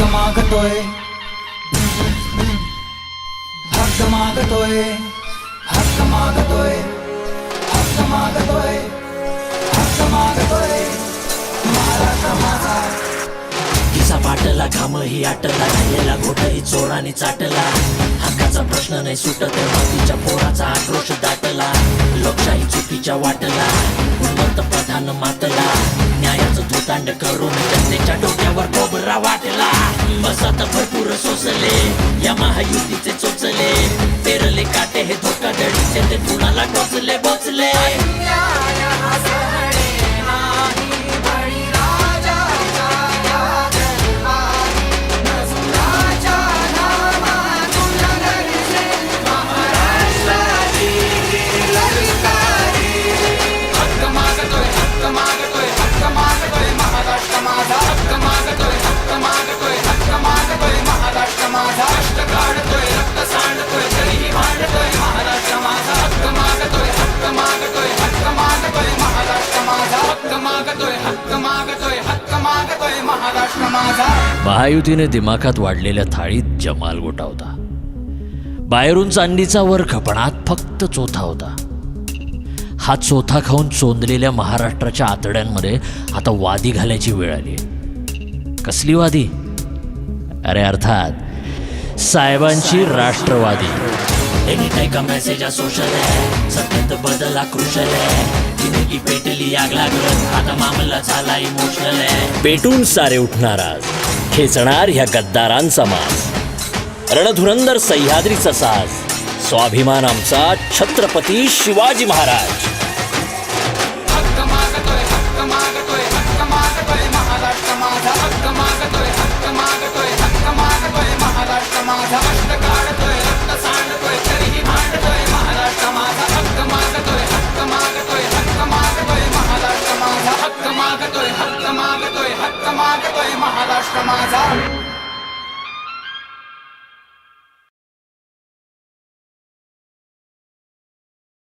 हक्क मागतोय. हक्क मागतोय. हक्क मागतोय. हक्क मागतोय. हक्क मागतोय. महाराष्ट्र माझा तिचा पाटला घाम ही आटला राहिलेला घोट ही चोराने चाटला. हक्काचा प्रश्न नाही सुटत तिच्या पोराचा आक्रोश दाटला. लोकशाही चुकीच्या वाटला गुणवंत प्रधान मातला. न्यायाचं धुतांड करून जनतेच्या डोक्यावर कोबरा वाटला. बसात भरपूर सोसले या महायुतीचे चोचले पेरले काटे हे धोका दडीचे ते कुणाला टोचले बोचले मागतोय हक्क मागतोय हक्क मागतोय महाराष्ट्र माझा. महायुतीने दिमाखात वाढलेल्या थाळीत जमाल गोटा होता. बाहेरून चांदीचा वर खपणात फक्त चोथा होता. हा चोथा खाऊन चोंदलेल्या महाराष्ट्राच्या आतड्यांमध्ये आता वादी घालायची वेळ आली कसली वादी? अरे अर्थात साहेबांची राष्ट्रवादी. एनी का मेसेज सोशल आहे सत्यात बदल क्रुशल जिंदगी पेटली आग लागत आता मामला झाला इमोशनल आहे. पेटून सारे उठणार आज. खेचणार ह्या गद्दारांचा मास. रणधुरंदर सह्याद्रीचा साज. स्वाभिमान आमचा छत्रपती शिवाजी महाराज. हक्क मागतोय हक्क मागतोय हक्क मागतोय महाराष्ट्र माझा. महाराष्ट्र माझा.